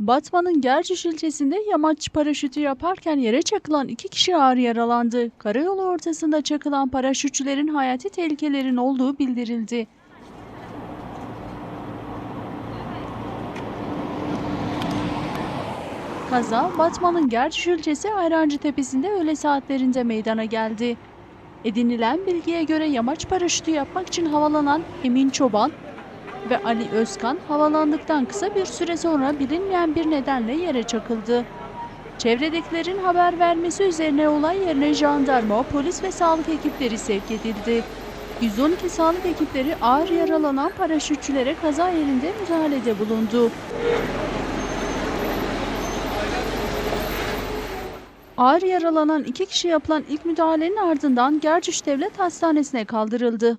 Batman'ın Gerciş ilçesinde yamaç paraşütü yaparken yere çakılan iki kişi ağır yaralandı. Karayolu ortasında çakılan paraşütçülerin hayati tehlikelerin olduğu bildirildi. Kaza Batman'ın Gerciş ilçesi Ayrancı Tepesi'nde öğle saatlerinde meydana geldi. Edinilen bilgiye göre yamaç paraşütü yapmak için havalanan Emin Çoban, ve Ali Özkan havalandıktan kısa bir süre sonra bilinmeyen bir nedenle yere çakıldı. Çevredekilerin haber vermesi üzerine olay yerine jandarma, polis ve sağlık ekipleri sevk edildi. 112 sağlık ekipleri ağır yaralanan paraşütçülere kaza yerinde müdahalede bulundu. Ağır yaralanan iki kişi yapılan ilk müdahalenin ardından Gerciş Devlet Hastanesi'ne kaldırıldı.